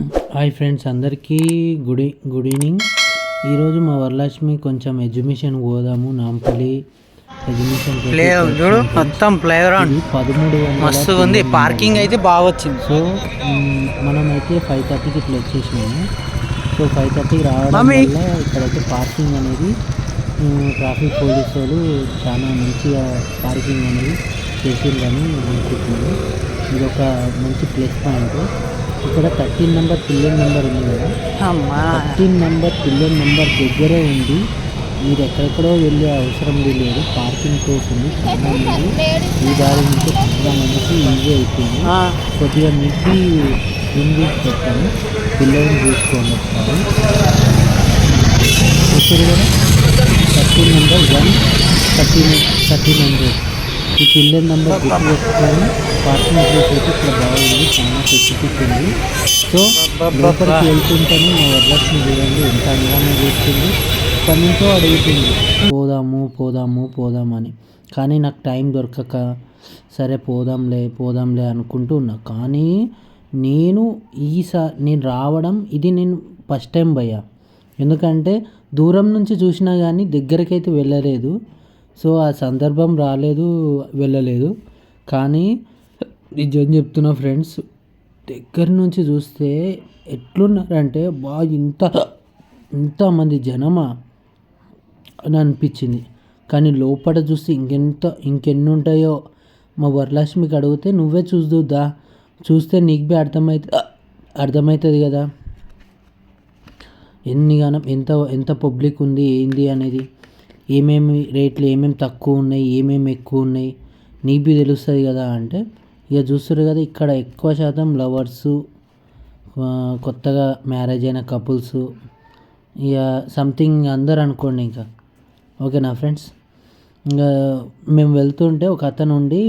Hi friends అందరికీ good ఈ- good evening. ఈరోజు మా వరలక్ష్మి కొంచెం ఎగ్జిబిషన్ పోదాము నాంపల్లి ఎగ్జిబిషన్ ప్లే చూడు మొత్తం ప్లే గ్రౌండ్ పదమూడు మస్తు ఉంది పార్కింగ్ అయితే బాగా వచ్చింది. సో మనమైతే ఫైవ్ థర్టీకి ఇట్లా వచ్చేసినాము. సో ఫైవ్ థర్టీకి రావడం. వల్ల ఇక్కడైతే పార్కింగ్ అనేది ట్రాఫిక్ పోలీస్ వాళ్ళు చాలా మంచిగా పార్కింగ్ అనేది చేసిందని అనుకుంటున్నాను ఇది ఒక మంచి ప్లస్ పాయింట్. ఇక్కడ థర్టీన్ నెంబర్ పిల్లర్ నెంబర్ ఉంది కదా? థర్టీన్ నెంబర్ పిల్లర్ నెంబర్ దగ్గరే ఉంది మీరు ఎక్కడెక్కడో వెళ్ళే అవసరం లేదు. పార్కింగ్ ప్లేస్ ఉంది. చాలా మంది ఈ దారి నుంచి చాలా మందికి ఈజీ ఆ, కొద్దిగా మీకు ఇంగ్లీష్ పెట్టాను. పిల్లల్ని చూసుకోండి ఒకసారి. చూసారు కదా? Thirteen number one thirteen thirteen hundred. ఈ పిల్లర్ నెంబర్ గుర్తు పెట్టుకొని పార్కింగ్ ప్లేస్ అయితే ఇక్కడ బాగుంది చాలా స్పెసిఫిక్ సో లోపలికి వెళ్తుంటాను మా వరలక్ష్మి చూడండి ఎంత అందంగా చూస్తుంది. ఇక్కడి నుంచో అడుగుతుంది పోదాము పోదాము పోదామని. కానీ నాకు టైం దొరకక సరే పోదాంలే పోదాంలే అనుకుంటూ ఉన్నా. కానీ నేను ఈసా నేను రావడం ఇది నేను ఫస్ట్ టైం భయ్యా. ఎందుకంటే దూరం నుంచి చూసినా కానీ దగ్గరకైతే వెళ్ళలేదు. సో ఆ సందర్భం రాలేదు వెళ్ళలేదు. కానీ నిజం చెప్తున్నా ఫ్రెండ్స్ దగ్గర నుంచి చూస్తే ఎట్లున్నారంటే బాగా ఇంత ఇంతమంది జనమా అని అనిపించింది. కానీ లోపల చూస్తే ఇంకెంత ఇంకెన్ని ఉంటాయో మా వరలక్ష్మికి అడిగితే నువ్వే చూద్దా చూస్తే నీకు బి అర్థమైతే అర్థమవుతుంది కదా. ఎన్ని గానం ఎంత ఎంత పబ్లిక్ ఉంది ఏంది అనేది. ఏమేమి రేట్లు ఏమేమి తక్కువ ఉన్నాయి ఏమేమి ఎక్కువ ఉన్నాయి నీకు బి తెలుస్తుంది కదా అంటే ఇక చూస్తారు కదా ఇక్కడ ఎక్కువ శాతం లవర్సు కొత్తగా మ్యారేజ్ అయిన కపుల్స్ ఇక సంథింగ్ అందరు అనుకోండి ఇంకా. ఓకేనా ఫ్రెండ్స్ ఇంకా మేము వెళ్తుంటే ఒక అతను ఉండి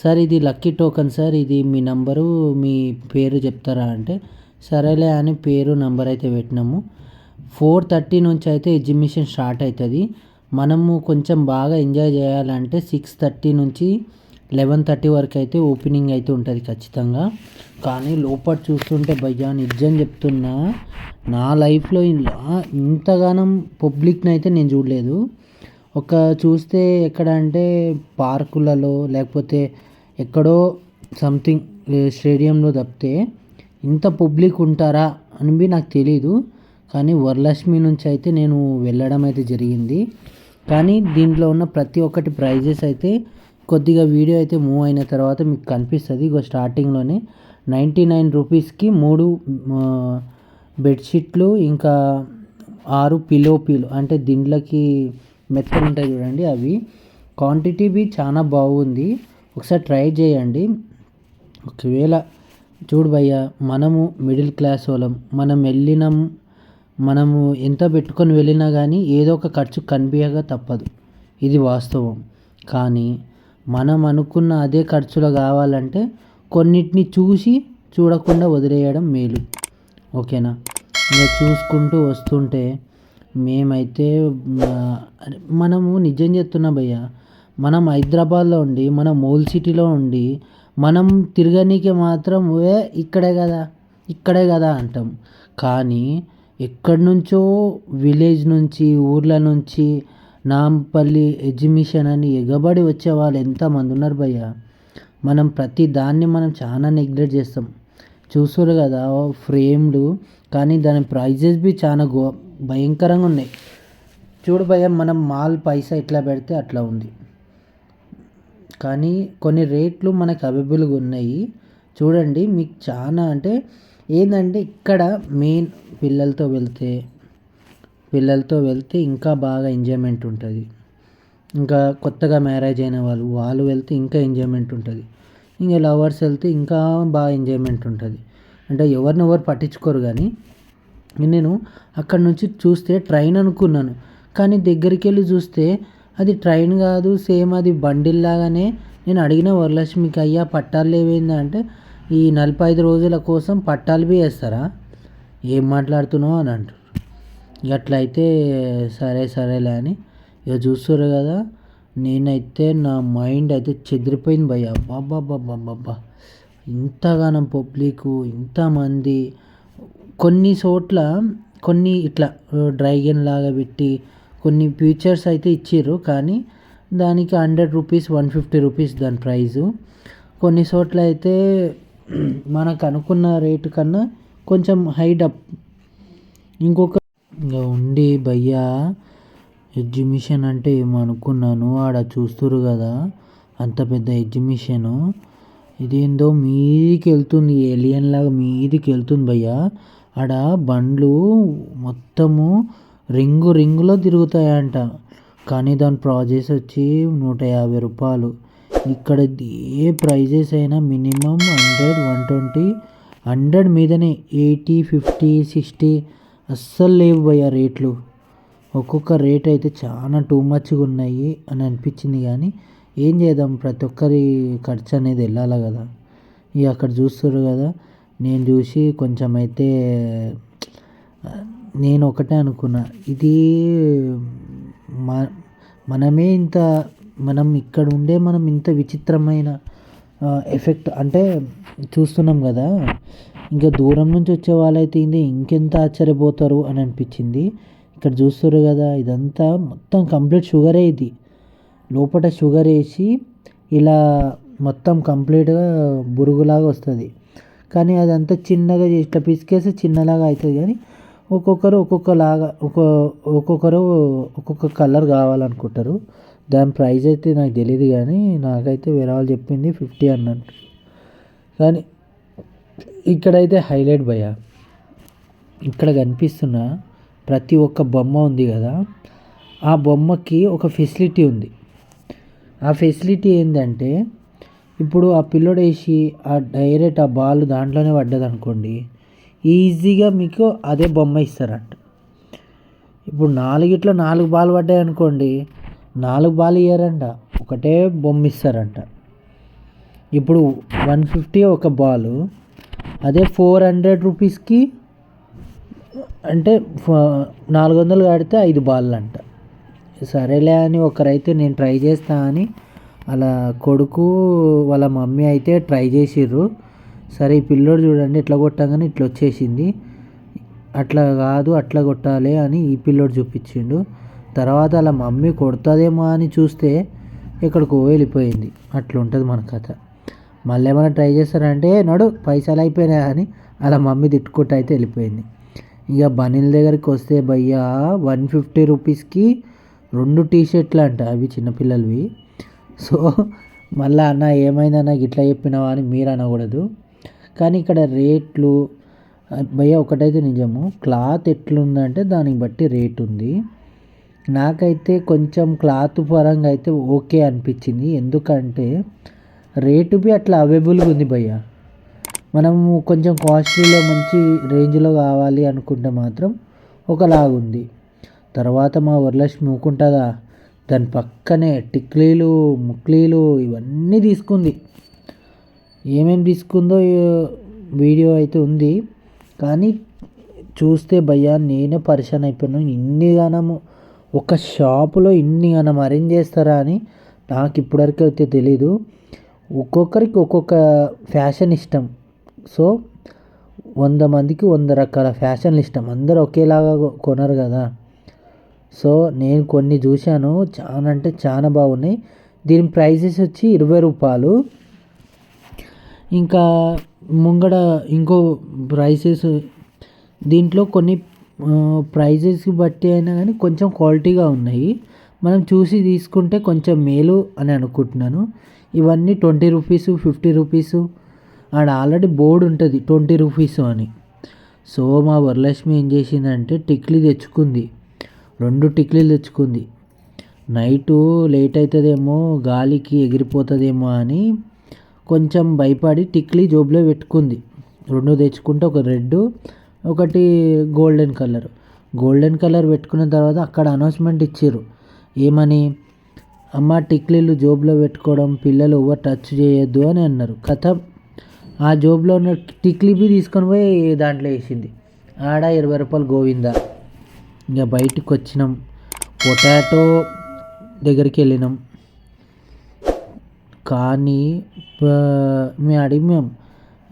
సార్ ఇది లక్కీ టోకన్ సార్ ఇది మీ నంబరు మీ పేరు చెప్తారా? అంటే సరేలే అని పేరు నంబర్ అయితే పెట్టినాము. ఫోర్ థర్టీ నుంచి అయితే ఎగ్జిబిషన్ స్టార్ట్ అవుతుంది. మనము కొంచెం బాగా ఎంజాయ్ చేయాలంటే సిక్స్ థర్టీ నుంచి లెవెన్ థర్టీ వరకు అయితే ఓపెనింగ్ అయితే ఉంటుంది ఖచ్చితంగా. కానీ లోపల చూస్తుంటే భయ్యా నిజం చెప్తున్నా నా లైఫ్లో ఇలా ఇంతగానం పబ్లిక్ని అయితే నేను చూడలేదు. ఒక చూస్తే ఎక్కడ అంటే పార్కులలో లేకపోతే ఎక్కడో సంథింగ్ స్టేడియంలో తప్పితే ఇంత పబ్లిక్ ఉంటారా అని నాకు తెలీదు. కానీ వరలక్ష్మి నుంచి అయితే నేను వెళ్ళడం అయితే జరిగింది. కానీ దీంట్లో ఉన్న ప్రతి ఒక్కటి ప్రైజెస్ అయితే కొద్దిగా వీడియో అయితే మూవ్ అయిన తర్వాత మీకు కనిపిస్తుంది. ఇగో స్టార్టింగ్లోనే నైంటీ నైన్ రూపీస్కి మూడు బెడ్షీట్లు ఇంకా ఆరు పిలో పిలో అంటే దిండ్లకి మెత్తలు ఉంటాయి చూడండి అవి. క్వాంటిటీ బి చాలా బాగుంది. ఒకసారి ట్రై చేయండి. ఒకవేళ చూడు భయ్య మనము మిడిల్ క్లాస్ వాళ్ళం మనం వెళ్ళినాం మనము ఎంత పెట్టుకొని వెళ్ళినా కానీ ఏదో ఒక ఖర్చు కనిపించక తప్పదు. ఇది వాస్తవం. కానీ మనం అనుకున్న అదే ఖర్చులో కావాలంటే కొన్నిటిని చూసి చూడకుండా వదిలేయడం మేలు. ఓకేనా? ఇలా చూసుకుంటూ వస్తుంటే మేమైతే మనము నిజం చెప్తున్నా భయ్య మనం హైదరాబాద్లో ఉండి మనం మోల్ సిటీలో ఉండి మనం తిరగనీకి మాత్రం ఏ ఇక్కడే కదా ఇక్కడే కదా అంటాం. కానీ ఎక్కడి నుంచో విలేజ్ నుంచి ఊర్ల నుంచి నాంపల్లి ఎగ్జిబిషన్ అని ఎగబడి వచ్చే వాళ్ళు ఎంతమంది ఉన్నారు భయ్య? మనం ప్రతి దాన్ని మనం చాలా నెగ్లెక్ట్ చేస్తాం. చూస్తారు కదా ఫ్రేమ్లు కానీ దాని ప్రైజెస్ బి చాలా గో భయంకరంగా ఉన్నాయి. చూడు భయ్య మనం మాల్ పైసా ఎట్లా పెడితే అట్లా ఉంది. కానీ కొన్ని రేట్లు మనకు అవైలబుల్గా ఉన్నాయి. చూడండి మీకు చాలా అంటే ఏంటంటే ఇక్కడ మెయిన్ పిల్లలతో వెళ్తే పిల్లలతో వెళ్తే ఇంకా బాగా ఎంజాయ్మెంట్ ఉంటుంది. ఇంకా కొత్తగా మ్యారేజ్ అయిన వాళ్ళు వాళ్ళు వెళ్తే ఇంకా ఎంజాయ్మెంట్ ఉంటుంది. ఇంకా లవర్స్ వెళ్తే ఇంకా బాగా ఎంజాయ్మెంట్ ఉంటుంది. అంటే ఎవరినెవరు పట్టించుకోరు కానీ నేను అక్కడ నుంచి చూస్తే ట్రైన్ అనుకున్నాను. కానీ దగ్గరికి వెళ్ళి చూస్తే అది ట్రైన్ కాదు సేమ్ అది బండిల్లాగానే నేను అడిగిన వరలక్ష్మికి అయ్యా పట్టాలు లేవేందా అంటే ఈ నలభై ఐదు రోజుల కోసం పట్టాలు వేస్తారా? ఏం మాట్లాడుతున్నావు అని అంటారు. ఇక అట్లయితే సరే సరేలే అని. ఇక చూస్తారు కదా నేనైతే నా మైండ్ అయితే చెదిరిపోయింది భయ్య. అబ్బాబ్బాబ్బాబ్బా ఇంతగానం పబ్లిక్ ఇంతమంది కొన్ని చోట్ల కొన్ని ఇట్లా డ్రైగన్ లాగా పెట్టి కొన్ని ఫీచర్స్ అయితే ఇచ్చిర్రు. కానీ దానికి hundred rupees one fifty rupees దాని ప్రైజు. కొన్ని చోట్ల అయితే మనకు అనుకున్న రేటు కన్నా కొంచెం హైట్ అప్. ఇంకొక ఇంకా ఉండి భయ్యా ఎగ్జిబిషన్ అంటే ఏమో అనుకున్నాను ఆడ చూస్తురు కదా అంత పెద్ద ఎగ్జిబిషను. ఇదేందో మీదికి వెళ్తుంది ఏలియన్ లాగా మీదికి వెళ్తుంది భయ్యా. ఆడ బండ్లు మొత్తము రింగు రింగులో తిరుగుతాయంట. కానీ దాని ప్రాజెస్ వచ్చి నూట యాభై రూపాయలు. ఇక్కడ ఏ ప్రైజెస్ అయినా minimum hundred one twenty hundred మీదనే ఎయిటీ ఫిఫ్టీ సిక్స్టీ అస్సలు లేవు భయ్యా రేట్లు. ఒక్కొక్క రేట్ అయితే చాలా టూ మచ్గా ఉన్నాయి అని అనిపించింది కానీ ఏం చేద్దాం? ప్రతి ఒక్కరి ఖర్చు అనేది వెళ్ళాలి కదా. ఇక అక్కడ చూస్తారు కదా నేను చూసి కొంచెం అయితే నేను ఒకటే అనుకున్నా ఇది మ మనమే ఇంత మనం ఇక్కడ ఉండే మనం ఇంత విచిత్రమైన ఎఫెక్ట్ అంటే చూస్తున్నాం కదా. ఇంకా దూరం నుంచి వచ్చే వాళ్ళైతే ఏంది ఇంకెంత ఆశ్చర్యపోతారు అని అనిపించింది. ఇక్కడ చూస్తారు కదా ఇదంతా మొత్తం కంప్లీట్ షుగరే ఇది. లోపల షుగర్ వేసి ఇలా మొత్తం కంప్లీట్గా బురుగులాగా వస్తుంది. కానీ అదంతా చిన్నగా ఇట్లా పిసికేస్తే చిన్నలాగా అవుతుంది కానీ ఒక్కొక్కరు ఒక్కొక్కలాగా ఒక ఒక్కొక్కరు ఒక్కొక్క కలర్ కావాలనుకుంటారు. దాని ప్రైస్ అయితే నాకు తెలియదు కానీ నాకైతే వేరే వాళ్ళు చెప్పింది ఫిఫ్టీ అన్నట్టు. కానీ ఇక్కడైతే హైలైట్ భయ ఇక్కడ కనిపిస్తున్న ప్రతి ఒక్క బొమ్మ ఉంది కదా ఆ బొమ్మకి ఒక ఫెసిలిటీ ఉంది. ఆ ఫెసిలిటీ ఏంటంటే ఇప్పుడు ఆ పిల్లోడు వేసి ఆ డైరెక్ట్ ఆ బాల్ దాంట్లోనే పడ్డది అనుకోండి ఈజీగా మీకు అదే బొమ్మ ఇస్తారంట. ఇప్పుడు నాలుగిట్లో నాలుగు బాల్ పడ్డాయి అనుకోండి నాలుగు బాల్ ఇయ్యారంట ఒకటే బొమ్మ ఇస్తారంట ఇప్పుడు వన్ ఫిఫ్టీ ఒక బాలు అదే ఫోర్ హండ్రెడ్ రూపీస్కి అంటే నాలుగు వందలు కడితే ఐదు బాళ్ళు అంట సరేలే అని ఒకరైతే నేను ట్రై చేస్తా అని అలా కొడుకు వాళ్ళ మమ్మీ అయితే ట్రై చేసిర్రు. సరే ఈ పిల్లోడు చూడండి ఇట్లా కొట్టగానే ఇట్లా వచ్చేసింది. అట్లా కాదు అట్లా కొట్టాలి అని ఈ పిల్లోడు చూపించిండు. తర్వాత అలా మమ్మీ కొడుతుందేమో అని చూస్తే ఇక్కడికి వెళ్ళిపోయింది. అట్లుంటుంది మన కథ. మళ్ళీ ఏమైనా ట్రై చేస్తారంటే నడు పైసలు అయిపోయినాయి అని అలా మమ్మీ తిట్టుకుంటూ అయితే వెళ్ళిపోయింది. ఇక బనీల దగ్గరికి వస్తే భయ్యా వన్ ఫిఫ్టీ రూపీస్కి రెండు టీ షర్ట్లు అంట అవి చిన్నపిల్లలవి. సో మళ్ళీ అన్న ఏమైందన్న ఇట్లా చెప్పినావా అని మీరు అనకూడదు. కానీ ఇక్కడ రేట్లు భయ్య ఒకటైతే నిజము. క్లాత్ ఎట్లుందంటే దానికి బట్టి రేట్ ఉంది. నాకైతే కొంచెం క్లాత్ పరంగా అయితే ఓకే అనిపించింది. ఎందుకంటే రేటు బి అట్లా అవైలబుల్గా ఉంది భయ్య. మనము కొంచెం కాస్ట్లీలో మంచి రేంజ్లో కావాలి అనుకుంటే మాత్రం ఒకలాగుంది. తర్వాత మా వరలక్ష్మి ఊకుంటుందా? దాని పక్కనే టిక్లీలు ముక్లీలు ఇవన్నీ తీసుకుంది. ఏమేమి తీసుకుందో వీడియో అయితే ఉంది. కానీ చూస్తే భయ్యా నేనే పరిశాన్ అయిపోయాను. ఇన్ని గనము ఒక షాపులో ఇన్ని గనం అరేంజ్ చేస్తారా అని నాకు ఇప్పటివరకు అయితే తెలీదు. ఒక్కొక్కరికి ఒక్కొక్క ఫ్యాషన్ ఇష్టం. సో వంద మందికి వంద రకాల ఫ్యాషన్లు ఇష్టం. అందరూ ఒకేలాగా కొనరు కదా. సో నేను కొన్ని చూశాను. చాలా అంటే చాలా బాగున్నాయి. దీని ప్రైజెస్ వచ్చి ఇరవై రూపాయలు. ఇంకా ముంగడ ఇంకో ప్రైసెస్ దీంట్లో కొన్ని ప్రైజెస్ బట్టి అయినా కానీ కొంచెం క్వాలిటీగా ఉన్నాయి. మనం చూసి తీసుకుంటే కొంచెం మేలు అని అనుకుంటున్నాను. ఇవన్నీ ట్వంటీ రూపీసు ఫిఫ్టీ రూపీసు ఆడ ఆల్రెడీ బోర్డు ఉంటుంది ట్వంటీ రూపీస్ అని. సో మా వరలక్ష్మి ఏం చేసిందంటే టిక్లీ తెచ్చుకుంది. రెండు టిక్లీలు తెచ్చుకుంది. నైటు లేట్ అవుతుందేమో గాలికి ఎగిరిపోతుందేమో అని కొంచెం భయపడి టిక్లీ జోబులో పెట్టుకుంది. రెండు తెచ్చుకుంటే ఒక రెడ్ ఒకటి గోల్డెన్ కలర్. గోల్డెన్ కలర్ పెట్టుకున్న తర్వాత అక్కడ అనౌన్స్మెంట్ ఇచ్చారు ఏమని? అమ్మ టిక్లీలు జోబులో పెట్టుకోవడం పిల్లలు ఎవరు టచ్ చేయొద్దు అని అన్నారు. కథ ఆ జోబులో ఉన్న టిక్లీ బి తీసుకొని పోయి దాంట్లో వేసింది. ఆడ ఇరవై రూపాయలు గోవిందా. ఇంకా బయటకు వచ్చినాం. పొటాటో దగ్గరికి వెళ్ళినాం. కానీ మేము అడిగాం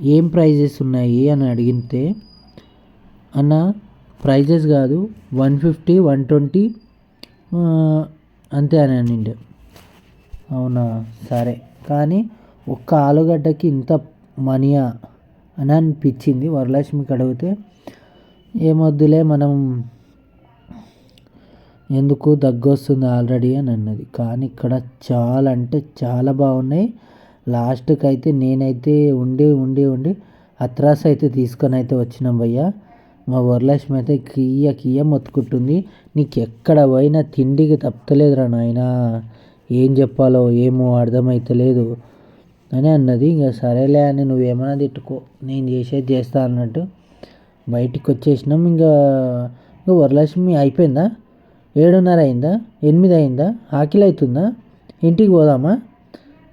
ఏం ప్రైజెస్ ఉన్నాయి? అని అడిగితే అన్న ప్రైజెస్ కాదు వన్ ఫిఫ్టీ వన్ ట్వంటీ అంతే అని అనిండే. అవునా? సరే. కానీ ఒక్క ఆలుగడ్డకి ఇంత మనీయా అని అనిపించింది వరలక్ష్మికి అడిగితే ఏమొద్దులే మనం ఎందుకు దగ్గు వస్తుంది ఆల్రెడీ అని అన్నది. కానీ ఇక్కడ చాలా అంటే చాలా బాగున్నాయి. లాస్ట్కి అయితే నేనైతే ఉండి ఉండి ఉండి అత్రాస్ అయితే తీసుకొని అయితే వచ్చినాం భయ్య. మా వరలక్ష్మి అయితే కియ్య కియ్య మొత్తుకుంటుంది. నీకు ఎక్కడ పోయినా తిండికి తప్పలేదురా నాయనా. ఏం చెప్పాలో ఏమో అర్థమైతలేదు. అని అన్నది. ఇంకా సరేలే అని నువ్వేమన్నా తిట్టుకో. నేను చేసేది చేస్తా అన్నట్టు బయటికి వచ్చేసినాం ఇంకా ఇంకా వరలక్ష్మి అయిపోయిందా? ఏడున్నర అయిందా? ఎనిమిది అయిందా? ఆకలి అవుతుందా? ఇంటికి పోదామా?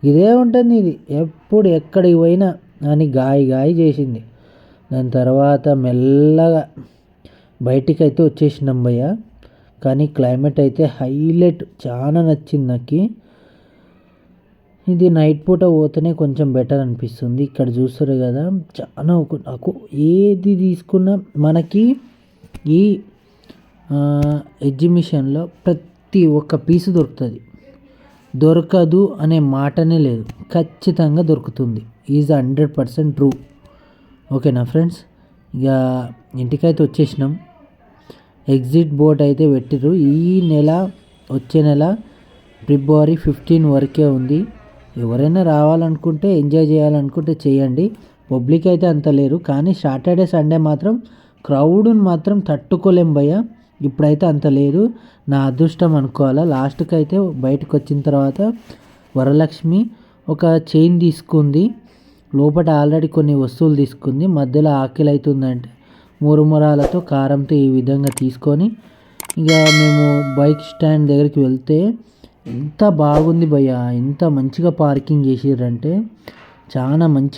ఇదే ఉంటుంది ఇది. ఎప్పుడు ఎక్కడికి పోయినా అని గాయ గాయ చేసింది. దాని తర్వాత మెల్లగా బయటికి అయితే వచ్చేసినాం భయ్య కానీ క్లైమేట్ అయితే హైలైట్ చాలా నచ్చింది నాకు. ఇది నైట్ పూట పోతేనే కొంచెం బెటర్ అనిపిస్తుంది. ఇక్కడ చూస్తారు కదా చాలా ఒక- నాకు ఏది తీసుకున్నా మనకి ఈ ఎగ్జిబిషన్లో ప్రతి ఒక్క పీసు దొరుకుతుంది. దొరకదు అనే మాటనే లేదు. ఖచ్చితంగా దొరుకుతుంది. Is hundred percent true. ఓకేనా ఫ్రెండ్స్? ఇక ఇంటికైతే వచ్చేసినాం. ఎగ్జిట్ బోర్డ్ అయితే పెట్టిర్రు. ఈ నెల వచ్చే నెల ఫిబ్రవరి ఫిఫ్టీన్ వరకే ఉంది. ఎవరైనా రావాలనుకుంటే ఎంజాయ్ చేయాలనుకుంటే చేయండి. పబ్లిక్ అయితే అంత లేరు. కానీ సాటర్డే సండే మాత్రం క్రౌడ్ని మాత్రం తట్టుకోలేం భయ్య. ఇప్పుడైతే అంత లేదు. నా అదృష్టం అనుకోవాలా. లాస్ట్కి అయితే బయటకు వచ్చిన తర్వాత వరలక్ష్మి ఒక చైన్ తీసుకుంది. లోపల ఆల్రెడీ కొన్ని వస్తువులు తీసుకుంది. మధ్యలో ఆకలి అవుతుందంటే మురుమురాలతో కారంతో ఈ విధంగా తీసుకొని ఇక మేము బైక్ స్టాండ్ దగ్గరికి వెళ్తే ఎంత బాగుంది భయ్యా. ఎంత మంచిగా పార్కింగ్ చేసిర్రంటే చాలా మంచి